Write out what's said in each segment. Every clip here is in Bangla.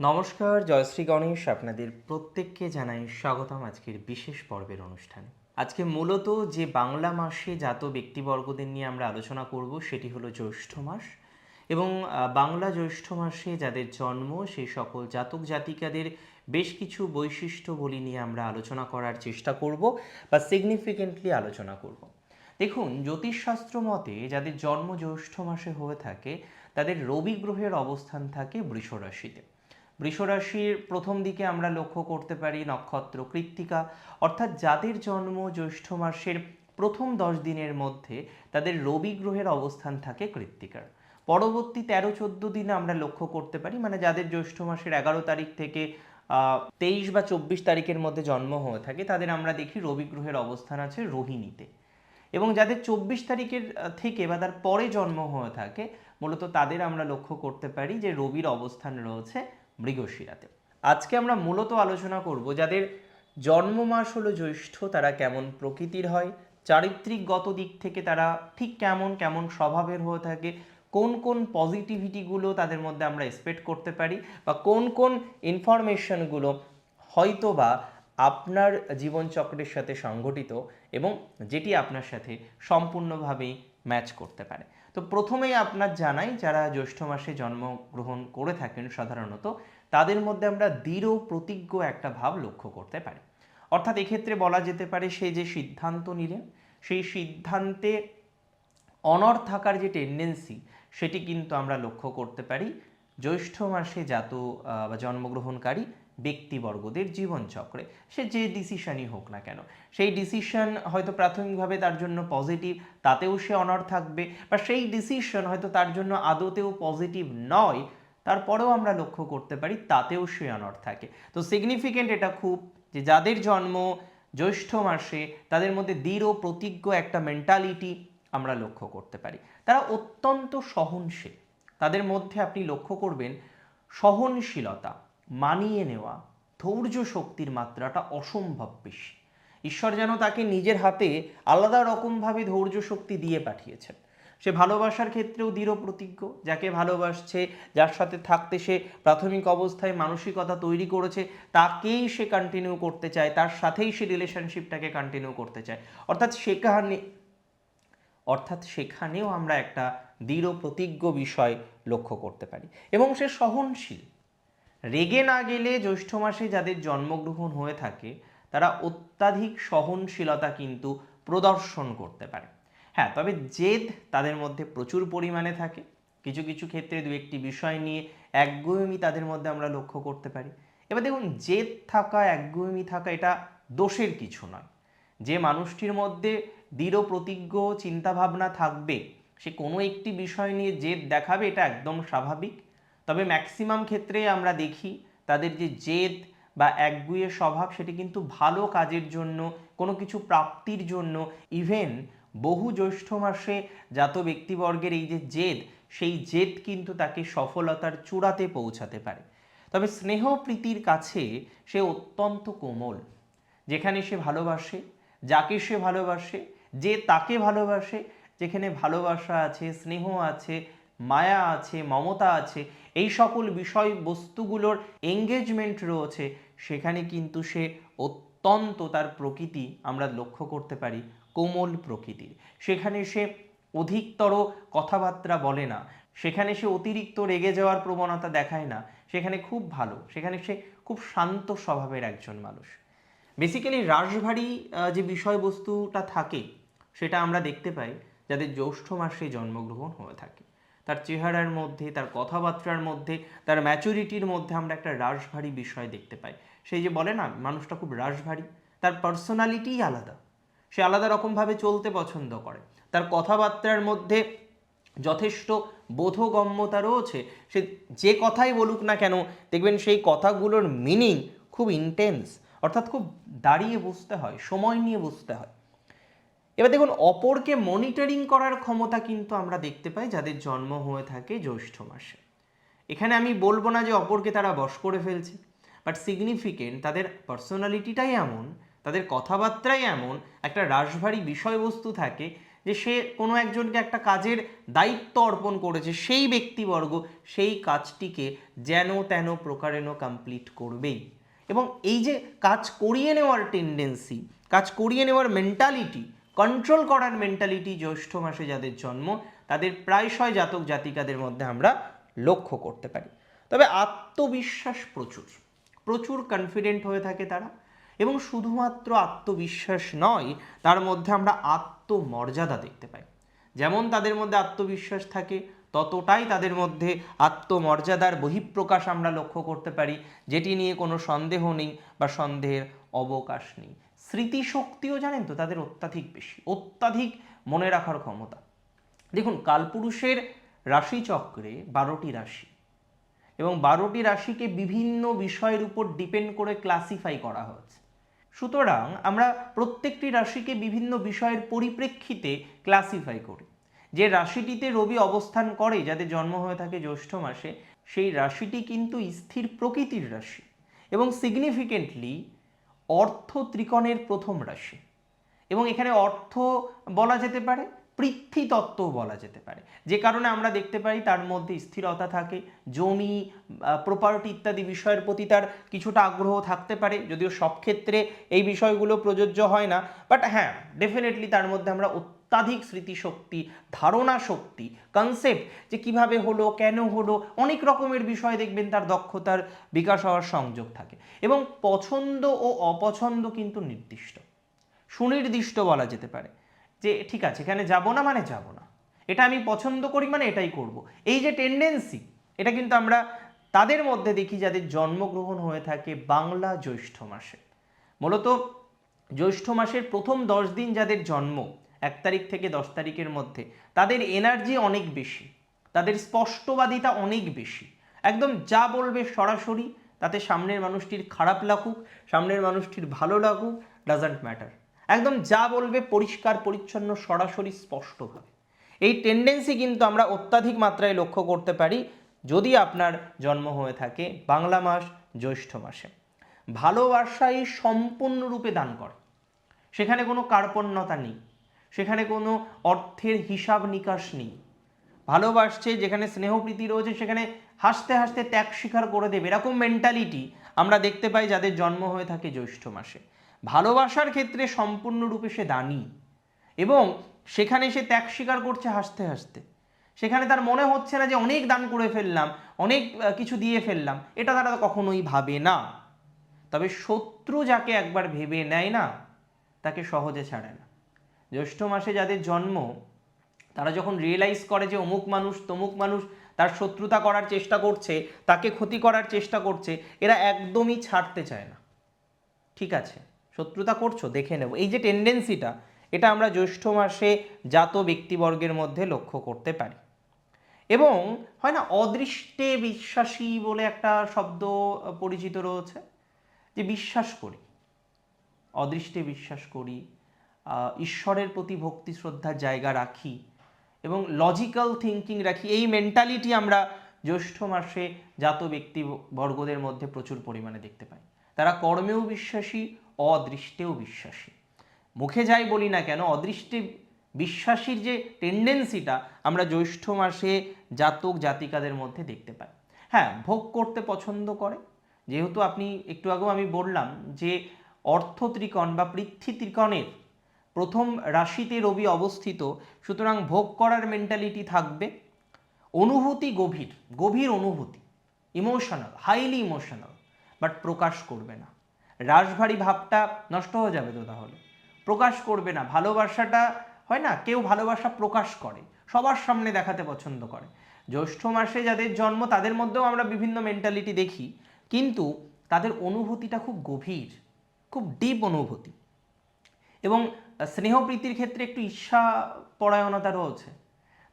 নমস্কার, জয়শ্রী গণেশ আপনাদের প্রত্যেককে জানাই স্বাগতম আজকের বিশেষ পর্বের অনুষ্ঠানে। আজকে মূলত যে বাংলা মাসে জাত ব্যক্তিবর্গদের নিয়ে আমরা আলোচনা করব সেটি হলো জ্যৈষ্ঠ মাস এবং বাংলা জ্যৈষ্ঠ মাসে যাদের জন্ম সেই সকল জাতক জাতিকাদের বেশ কিছু বৈশিষ্ট্য বলি নিয়ে আমরা আলোচনা করার চেষ্টা করব বা সিগনিফিকেন্টলি আলোচনা করব। দেখুন, জ্যোতিষশাস্ত্র মতে যাদের জন্ম জ্যৈষ্ঠ মাসে হয়ে থাকে, তাদের রবি গ্রহের অবস্থান থাকে বৃষ রাশিতে বৃষ রাশির প্রথম দিকে আমরা লক্ষ্য করতে পারি নক্ষত্র কৃত্তিকা। অর্থাৎ যাদের জন্ম জ্যৈষ্ঠ মাসের প্রথম দশ দিনের মধ্যে তাদের রবি গ্রহের অবস্থান থাকে কৃত্তিকার। পরবর্তী তেরো চোদ্দ দিনে আমরা লক্ষ্য করতে পারি মানে যাদের জ্যৈষ্ঠ মাসের এগারো তারিখ থেকে তেইশ বা চব্বিশ তারিখের মধ্যে জন্ম হয়ে থাকে, তাদের আমরা দেখি রবি গ্রহের অবস্থান আছে রোহিণীতে। এবং যাদের চব্বিশ তারিখের থেকে বা তার পরে জন্ম হয়ে থাকে, মূলত তাদের আমরা লক্ষ্য করতে পারি যে রবির অবস্থান রয়েছে মৃগশিরাতে। আজকে আমরা মূলত আলোচনা করব যাদের জন্ম মাস হলো জ্যৈষ্ঠ, তারা কেমন প্রকৃতির হয় চারিত্রিকগত দিক থেকে তারা ঠিক কেমন কেমন স্বভাবের হয়ে থাকে, কোন কোন পজিটিভিটিগুলো তাদের মধ্যে আমরা এক্সপেক্ট করতে পারি, বা কোন কোন ইনফরমেশনগুলো হয়তো বা আপনার জীবনচক্রের সাথে সংগঠিত এবং যেটি আপনার সাথে সম্পূর্ণভাবেই ম্যাচ করতে পারে। তো প্রথমেই আপনার জানাই, যারা জ্যৈষ্ঠ মাসে জন্মগ্রহণ করে থাকেন সাধারণত, তাদের মধ্যে আমরা দৃঢ়, প্রতিজ্ঞ একটা ভাব লক্ষ্য করতে পারি। অর্থাৎ এক্ষেত্রে বলা যেতে পারে, সে যে সিদ্ধান্ত নিলেন, সেই সিদ্ধান্তে অনর থাকার যে টেন্ডেন্সি সেটি কিন্তু আমরা লক্ষ্য করতে পারি। জ্যৈষ্ঠ মাসে জাত বা জন্মগ্রহণকারী ব্যক্তিবর্গদের জীবনচক্রে, সে যে ডিসিশনই হোক না কেন, সেই ডিসিশন হয়তো প্রাথমিকভাবে তার জন্য পজিটিভ তাতেও সে অনর থাকবে, বা সেই ডিসিশন হয়তো তার জন্য আদতেও পজিটিভ নয়, তারপরেও আমরা লক্ষ্য করতে পারি তাতেও সে অনর থাকে। তো সিগনিফিকেন্ট এটা খুব যে যাদের জন্ম জ্যৈষ্ঠ মাসে, তাদের মধ্যে দৃঢ়, প্রতিজ্ঞ একটা মেন্টালিটি আমরা লক্ষ্য করতে পারি। তারা অত্যন্ত সহনশীল। তাদের মধ্যে আপনি লক্ষ্য করবেন সহনশীলতা। মানিয়ে নেওয়া, ধৈর্য শক্তির মাত্রাটা অসম্ভব বেশি। ঈশ্বর যেন তাকে নিজের হাতে আলাদা রকমভাবে ধৈর্য শক্তি দিয়ে পাঠিয়েছেন। সে ভালোবাসার ক্ষেত্রেও দৃঢ় প্রতিজ্ঞ যাকে ভালোবাসছে, যার সাথে থাকতে সে প্রাথমিক অবস্থায় মানসিকতা তৈরি করেছে, তাকেই সে কন্টিনিউ করতে চায়, তার সাথেই সে রিলেশনশিপটাকে কন্টিনিউ করতে চায়। অর্থাৎ সেখানে, অর্থাৎ সেখানেও আমরা একটা দৃঢ় প্রতিজ্ঞ বিষয় লক্ষ্য করতে পারি। এবং সে সহনশীল রেগে না গেলে জ্যৈষ্ঠ মাসে যাদের জন্মগ্রহণ হয়ে থাকে, তারা অত্যাধিক সহনশীলতা কিন্তু প্রদর্শন করতে পারে। হ্যাঁ তবে জেদ তাদের মধ্যে প্রচুর পরিমাণে থাকে। কিছু কিছু ক্ষেত্রে দু একটি বিষয় নিয়ে একগুয়েমি তাদের মধ্যে আমরা লক্ষ্য করতে পারি। এবার দেখুন, জেদ থাকা একগুয়েমি থাকা এটা দোষের কিছু নয়। যে মানুষটির মধ্যে দৃঢ়, প্রতিজ্ঞ, চিন্তাভাবনা থাকবে, সে কোনো একটি বিষয় নিয়ে জেদ দেখাবে, এটা একদম স্বাভাবিক। তবে ম্যাক্সিমাম ক্ষেত্রে আমরা দেখি তাদের যে জেদ বা একগুয়ে স্বভাব সেটি কিন্তু ভালো কাজের জন্য, কোনো কিছু প্রাপ্তির জন্য ইভেন বহু জ্যৈষ্ঠ মাসে জাত ব্যক্তিবর্গের এই যে জেদ, সেই জেদ কিন্তু তাকে সফলতার চূড়াতে পৌঁছাতে পারে। তবে স্নেহ প্রীতির কাছে সে অত্যন্ত কোমল। যেখানে সে ভালোবাসে, যাকে সে ভালোবাসে, যে তাকে ভালোবাসে, যেখানে ভালোবাসা আছে, স্নেহ আছে মায়া আছে, মমতা আছে, এই সকল বিষয় বস্তুগুলোর এঙ্গেজমেন্ট রয়েছে, সেখানে কিন্তু সে অত্যন্ত তার প্রকৃতি আমরা লক্ষ্য করতে পারি, কোমল প্রকৃতির। সেখানে সে অধিকতর কথাবার্তা বলে না, সেখানে সে অতিরিক্ত রেগে যাওয়ার প্রবণতা দেখায় না, সেখানে খুব ভালো, সেখানে সে খুব শান্ত স্বভাবের একজন মানুষ। বেসিক্যালি রাশভারী যে বিষয়বস্তুটা থাকে, সেটা আমরা দেখতে পাই, যাদের জ্যৈষ্ঠ মাসে জন্মগ্রহণ হয়ে থাকে। তার চেহারার মধ্যে, তার কথাবার্তার মধ্যে, তার ম্যাচুরিটির মধ্যে আমরা একটা রাশভারী বিষয় দেখতে পাই। সেই যে বলে না, মানুষটা খুব রাশভারী তার পার্সোনালিটিই আলাদা। সে আলাদা রকমভাবে চলতে পছন্দ করে। তার কথাবার্তার মধ্যে যথেষ্ট বোধগম্যতা রয়েছে। সে যে কথাই বলুক না কেন, দেখবেন সেই কথাগুলোর মিনিং খুব ইন্টেন্স অর্থাৎ খুব দাঁড়িয়ে বুঝতে হয়, সময় নিয়ে বুঝতে হয়। এবার দেখুন, অপরকে মনিটরিং করার ক্ষমতা কিন্তু আমরা দেখতে পাই যাদের জন্ম হয়ে থাকে জ্যৈষ্ঠ মাসে। এখানে আমি বলব না যে অপরকে তারা বশ করে ফেলছে বাট সিগনিফিকেন্ট তাদের পার্সোনালিটিটাই এমন, তাদের কথাবার্তাই এমন, একটা রাশভারী বিষয়বস্তু থাকে যে সে কোনো একজনকে একটা কাজের দায়িত্ব অর্পণ করেছে, সেই ব্যক্তিবর্গ সেই কাজটিকে যেন তেন প্রকারেণ কমপ্লিট করবেই। এবং এই যে কাজ করিয়ে নেওয়ার টেন্ডেন্সি কাজ করিয়ে নেওয়ার মেন্টালিটি কন্ট্রোল করার মেন্টালিটি জ্যৈষ্ঠ মাসে যাদের জন্ম, তাদের প্রায়শই জাতক জাতিকাদের মধ্যে আমরা লক্ষ্য করতে পারি। তবে আত্মবিশ্বাস প্রচুর। প্রচুর কনফিডেন্ট হয়ে থাকে তারা। এবং শুধুমাত্র আত্মবিশ্বাস নয়, তার মধ্যে আমরা আত্মমর্যাদা দেখতে পাই। যেমন তাদের মধ্যে আত্মবিশ্বাস থাকে, ততটাই তাদের মধ্যে আত্মমর্যাদার বহিঃপ্রকাশ আমরা লক্ষ্য করতে পারি, যেটি নিয়ে কোনো সন্দেহ নেই বা সন্দেহের অবকাশ নেই। স্মৃতিশক্তিও জানেন তো, তাদের অত্যাধিক বেশি। অত্যাধিক মনে রাখার ক্ষমতা। দেখুন, কালপুরুষের রাশিচক্রে বারোটি রাশি এবং বারোটি রাশিকে বিভিন্ন বিষয়ের উপর ডিপেন্ড করে ক্লাসিফাই করা হয়েছে। সুতরাং আমরা প্রত্যেকটি রাশিকে বিভিন্ন বিষয়ের পরিপ্রেক্ষিতে ক্লাসিফাই করি। যে রাশিটিতে রবি অবস্থান করে, যাদের জন্ম হয়ে থাকে জ্যৈষ্ঠ মাসে, সেই রাশিটি কিন্তু স্থির প্রকৃতির রাশি এবং সিগনিফিকেন্টলি অর্থ ত্রিকোণের প্রথম রাশি। এবং এখানে অর্থ বলা যেতে পারে পৃথ্বী বলা যেতে পারে। যে কারণে আমরা দেখতে পাই তার মধ্যে স্থিরতা থাকে, জমি প্রপার্টি ইত্যাদি বিষয়ের প্রতি তার কিছুটা আগ্রহ থাকতে পারে, যদিও সব ক্ষেত্রে এই বিষয়গুলো প্রযোজ্য হয় না। বাট হ্যাঁ ডেফিনেটলি তার মধ্যে আমরা অত্যাধিক স্মৃতিশক্তি, ধারণা শক্তি কনসেপ্ট যে কীভাবে হলো, কেন হলো, অনেক রকমের বিষয় দেখবেন তার দক্ষতার বিকাশ হওয়ার সংযোগ থাকে। এবং পছন্দ ও অপছন্দ কিন্তু নির্দিষ্ট। সুনির্দিষ্ট বলা যেতে পারে। যে, ঠিক আছে, এখানে যাব না মানে যাব না। এটা আমি পছন্দ করি মানে এটাই করব। এই যে টেন্ডেন্সি এটা কিন্তু আমরা তাদের মধ্যে দেখি যাদের জন্মগ্রহণ হয়ে থাকে বাংলা জ্যৈষ্ঠ মাসে। মূলত জ্যৈষ্ঠ মাসের প্রথম দশ দিন যাদের জন্ম, এক তারিখ থেকে দশ তারিখের মধ্যে, তাদের এনার্জি অনেক বেশি, তাদের স্পষ্টবাদিতা অনেক বেশি। একদম যা বলবে সরাসরি, তাতে সামনের মানুষটির খারাপ লাগুক, সামনের মানুষটির ভালো লাগুক ডাজন্ট ম্যাটার একদম যা বলবে পরিষ্কার, পরিচ্ছন্ন, সরাসরি স্পষ্টভাবে। এই টেন্ডেন্সি কিন্তু আমরা অত্যাধিক মাত্রায় লক্ষ্য করতে পারি যদি আপনার জন্ম হয়ে থাকে বাংলা মাস, জ্যৈষ্ঠ মাসে। ভালোবাসাই সম্পূর্ণরূপে দান করে। সেখানে কোনো কার্পণ্যতা নেই। সেখানে কোনো অর্থের হিসাব নিকাশ নেই। ভালোবাসছে যেখানে স্নেহপ্রীতি রয়েছে, সেখানে হাসতে হাসতে ত্যাগ স্বীকার করে দেবে। এরকম মেন্টালিটি আমরা দেখতে পাই যাদের জন্ম হয়ে থাকে জ্যৈষ্ঠ মাসে। ভালোবাসার ক্ষেত্রে সম্পূর্ণরূপে সে দানি এবং সেখানে সে ত্যাগ স্বীকার করছে হাসতে হাসতে। সেখানে তার মনে হচ্ছে না যে অনেক দান করে ফেললাম, অনেক কিছু দিয়ে ফেললাম, এটা তারা কখনোই ভাবে না। তবে শত্রু যাকে একবার ভেবে নেয় না, তাকে সহজে ছাড়ে না। জ্যৈষ্ঠ মাসে যাদের জন্ম, তারা যখন রিয়েলাইজ করে যে অমুক মানুষ, তমুক মানুষ তার শত্রুতা করার চেষ্টা করছে, তাকে ক্ষতি করার চেষ্টা করছে, এরা একদমই ছাড়তে চায় না। ঠিক আছে? শত্রুতা করছ, দেখে নেব। এই যে টেন্ডেন্সিটা এটা আমরা জ্যৈষ্ঠ মাসে জাত ব্যক্তিবর্গের মধ্যে লক্ষ্য করতে পারি। এবং হয় না, অদৃষ্টে বিশ্বাসী বলে একটা শব্দ পরিচিত রয়েছে, যে বিশ্বাস করি, অদৃষ্টে বিশ্বাস করি ঈশ্বরের প্রতি ভক্তি শ্রদ্ধার জায়গা রাখি এবং লজিক্যাল থিঙ্কিং রাখি, এই মেন্টালিটি আমরা জ্যৈষ্ঠ মাসে জাত ব্যক্তিবর্গদের মধ্যে প্রচুর পরিমাণে দেখতে পাই। তারা কর্মেও বিশ্বাসী অদৃষ্টেও বিশ্বাসী। মুখে যাই বলি না কেন, অদৃষ্টে বিশ্বাসীর যে টেন্ডেন্সিটা আমরা জ্যৈষ্ঠ মাসে জাতক, জাতিকাদের মধ্যে দেখতে পাই। হ্যাঁ ভোগ করতে পছন্দ করে। যেহেতু আপনি একটু আগেও আমি বললাম যে অর্থ ত্রিকোণ বা পৃথ্বী ত্রিকোণের প্রথম রাশিতে রবি অবস্থিত, সুতরাং ভোগ করার মেন্টালিটি থাকবে। অনুভূতি গভীর গভীর অনুভূতি ইমোশনাল হাইলি ইমোশনাল বাট প্রকাশ করবে না। রাশভারী ভাবটা নষ্ট হয়ে যাবে তো তাহলে। প্রকাশ করবে না, ভালোবাসাটা হয় না, কেউ ভালোবাসা প্রকাশ করে, সবার সামনে দেখাতে পছন্দ করে। জ্যৈষ্ঠ মাসে যাদের জন্ম, তাদের মধ্যেও আমরা বিভিন্ন মেন্টালিটি দেখি, কিন্তু তাদের অনুভূতিটা খুব গভীর, খুব ডিপ অনুভূতি। এবং স্নেহপ্রীতির ক্ষেত্রে একটু ঈর্ষা পরায়ণতা রয়েছে।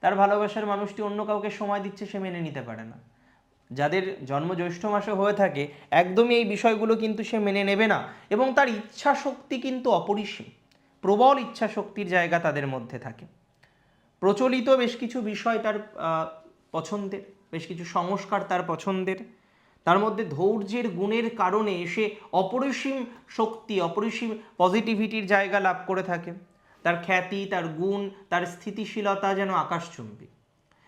তার ভালোবাসার মানুষটি অন্য কাউকে সময় দিচ্ছে সে মেনে নিতে পারে না। যাদের জন্ম জ্যৈষ্ঠ মাসে হয়ে থাকে, একদমই এই বিষয়গুলো কিন্তু সে মেনে নেবে না এবং তার ইচ্ছা শক্তি কিন্তু অপরিসীম। প্রবল ইচ্ছা শক্তির জায়গা তাদের মধ্যে থাকে। প্রচলিত বেশ কিছু বিষয় তার পছন্দের, বেশ কিছু সংস্কার তার পছন্দের। তার মধ্যে ধৈর্যের গুণের কারণে সে অপরিসীম শক্তি, অপরিসীম পজিটিভিটির জায়গা লাভ করে থাকে। তার খ্যাতি, তার গুণ, তার স্থিতিশীলতা যেন আকাশচুম্বী।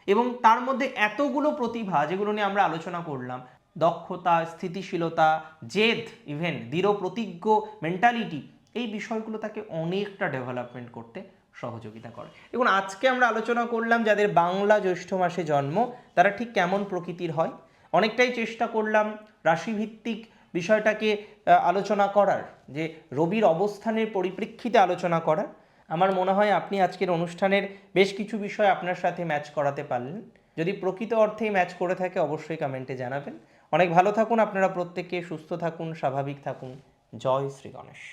এবং তার মধ্যে এতগুলো প্রতিভা যেগুলো নিয়ে আমরা আলোচনা করলাম, দক্ষতা, স্থিতিশীলতা, জেদ ইভেন দৃঢ় প্রতিজ্ঞ মেন্টালিটি এই বিষয়গুলো তাকে অনেকটা ডেভেলপমেন্ট করতে সহযোগিতা করে। এবং আজকে আমরা আলোচনা করলাম যাদের বাংলা জ্যৈষ্ঠ মাসে জন্ম, তারা ঠিক কেমন প্রকৃতির হয়? অনেকটাই চেষ্টা করলাম রাশিভিত্তিক বিষয়টাকে আলোচনা করার, যে রবির অবস্থানের পরিপ্রেক্ষিতে আলোচনা করার। আমার মনে হয় আপনি আজকের অনুষ্ঠানের বেশ কিছু বিষয় আপনার সাথে ম্যাচ করাতে পারলেন। যদি প্রকৃত অর্থেই ম্যাচ করে থাকে, অবশ্যই কমেন্টে জানাবেন। অনেক ভালো থাকুন, আপনারা প্রত্যেকে সুস্থ থাকুন, স্বাভাবিক থাকুন। জয় শ্রী গণেশ।